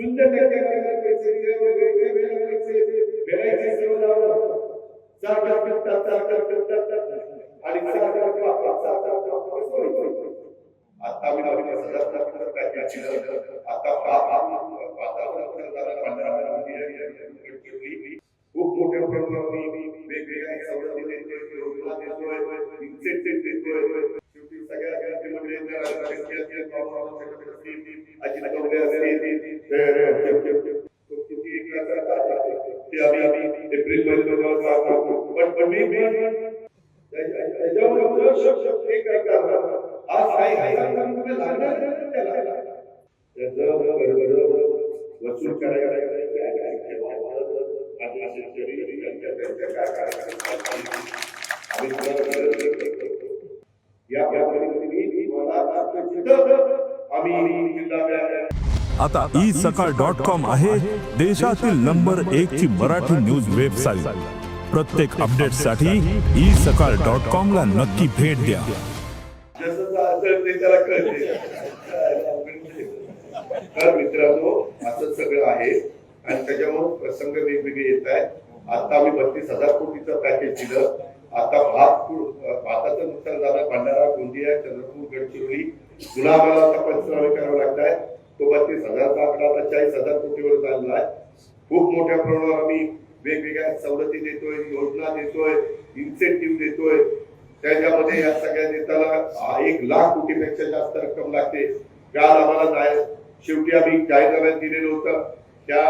शून्य टक्के पैसे दिले वेगवेगळे लावलं सरकार करतात करतात आणि आता आम्ही नवीन आता खूप मोठ्या प्रमाणावर वेगवेगळ्या सवलती देतोय इन्सेंटिव्ह देतोय शेवटी सगळ्या राजकीय अजित असतील तो किती एक लाखाचा ते आम्ही आम्ही एप्रिलमध्ये सांगतो पण पण मी मी त्याच्यावर जो शब्द हे काय करणार आज काही काय लागणार नाही त्याला त्याचं काय वसूल करायला काय काय काय काय काय काय तुम्हाला मदत करतो. या यामध्ये मी तुम्हाला जिथं आम्ही जिल्हा व्यायाम आता ई सकाळ डॉट कॉम आहे देशातील नंबर एक ची मराठी न्यूज वेबसाईट. प्रत्येक अपडेटसाठी ई सकाळ डॉट कॉम ला नक्की भेट द्या. तर मित्रांनो असं सगळं आहे आणि त्याच्यामुळे प्रसंग वेगवेगळे येत आहेत. आता आम्ही बत्तीस हजार कोटीचं पॅकेज दिलं. आता भात भाताचं नुकसान झालं. भंडारा गोंदिया चंद्रपूर गडचिरोली पुन्हा आम्हाला आता पंचनामे करावे लागत आहेत तो बत्तीस हजारचा आकडा आता चाळीस हजार कोटीवर चालला आहे. खूप मोठ्या प्रमाणावर आम्ही वेगवेगळ्या सवलती देतोय योजना देतोय इन्सेंटिव्ह देतोय. त्याच्यामध्ये या सगळ्या देताना एक लाख कोटीपेक्षा जास्त रक्कम लागते. काल आम्हाला जाय शेवटी आम्ही जाहीरनाम्यात दिलेलं होतं. त्या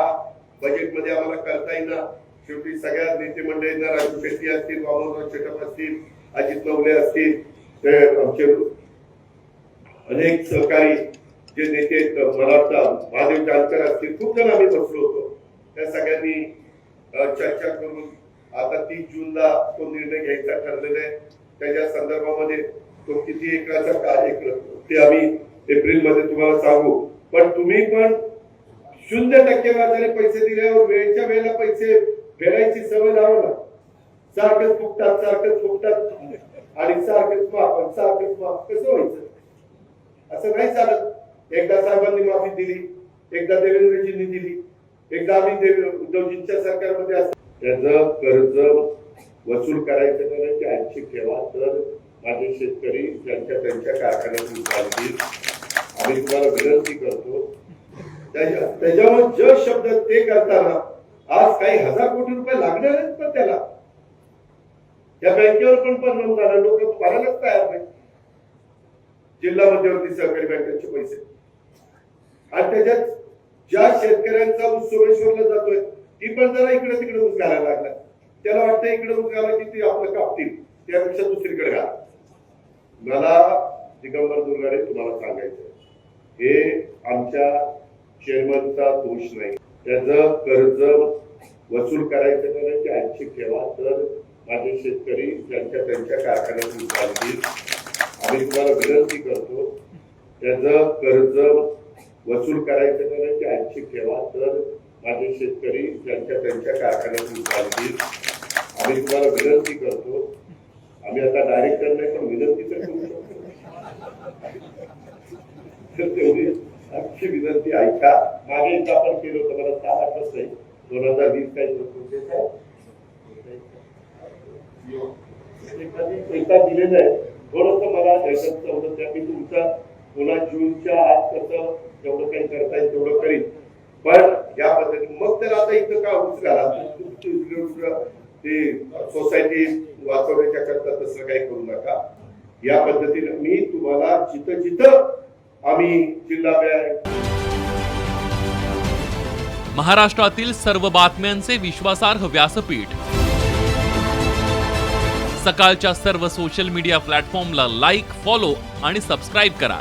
बजेटमध्ये आम्हाला करता येईना. शेवटी सगळ्या नेते मंडळींना राजू शेट्टी असतील वामनराव शेटप असतील अजित नवले असतील आमचे अनेक सहकारी जे नेते आहेत, मला वाटतं महादेव जानकर असतील खूप जण आम्ही बसलो होतो. त्या सगळ्यांनी चर्चा करून आता तीस जूनला तो निर्णय घ्यायचा ठरलेला आहे. त्याच्या संदर्भामध्ये तो किती एकराचा कार्यक्रम ते आम्ही एप्रिलमध्ये तुम्हाला सांगू. पण तुम्ही पण शून्य टक्के व्याजाने पैसे दिल्यावर वेळच्या वेळेला पैसे फेडायची सवय लावू ना. सारखंच फुकतात सारखंच फुकतात आणि सारखंच माफ सारखंच माफ. कसं व्हायचं? असं नाही चालत. एकदा साहेबांनी माफी दिली एकदा देवेंद्रजींनी दिली एकदा आम्ही देव- उद्धवजींच्या सरकारमध्ये असतो. त्याचं कर्ज वसूल करायचं नाही ते ऐंशी ठेवा तर माझे शेतकरी त्यांच्या त्यांच्या कारखान्यात चालतील आम्ही तुम्हाला विनंती करतो. त्याच्या- ज शब्द ते करताना आज काही हजार कोटी रुपये लागणार आहेत पण त्याला? त्या बँकेवर पण परिणाम झाला. लोक भरायलाच तयार नाही. जिल्हा मध्यवर्ती सहकारी बँकेचे पैसे. आणि त्याच्यात ज्या शेतकऱ्यांचा ऊस सोमेश्वरला जातोय ती पण जरा इकडे तिकडे ऊस घालायला लागला त्याला वाटतं इकडे ऊस घाला की ती आपलं कापतील त्यापेक्षा दुसरीकडे घाला. मला दिगंबर दुर्गाडे तुम्हाला सांगायचं हे आमच्या चेअरमनचा दोष नाही. त्याचं कर्ज वसूल करायचं नाही ते ठेवा तर माझे शेतकरी त्यांच्या त्यांच्या कारखान्यात चालतील आम्ही तुम्हाला विनंती करतो त्याचं कर्ज वसूल करायचं नाही ते ऐंशी ठेवा तर माझे शेतकरी त्यांच्या त्यांच्या कारखान्यातून चालतील आम्ही तुम्हाला विनंती करतो. आम्ही आता डायरेक्टर नाही पण विनंती तर करू शकतो. तर तेवढी आमची विनंती ऐका. मागे एकदा आपण केलं होतं मला सहा आठवत नाही. दोन हजार वीस काही प्रोसेस एखादी- एकदा दिलेलं आहे. थोडस मला याच्यात मी तुमचा पुन्हा जूनच्या आत कसं जेवढं काही करता येईल तेवढं करीन. पण या पद्धतीने मग तर आता इथं का होत घाला ते सोसायटी वाचवण्याच्या करता तसं काही करू नका. या पद्धतीने मी तुम्हाला जिथं जिथं आम्ही जिल्हा महाराष्ट्रातील सर्व बातम्यांचे विश्वासार्ह व्यासपीठ. सकाळच्या सर्व सोशल मीडिया प्लॅटफॉर्मला लाईक फॉलो आणि सबस्क्राईब करा.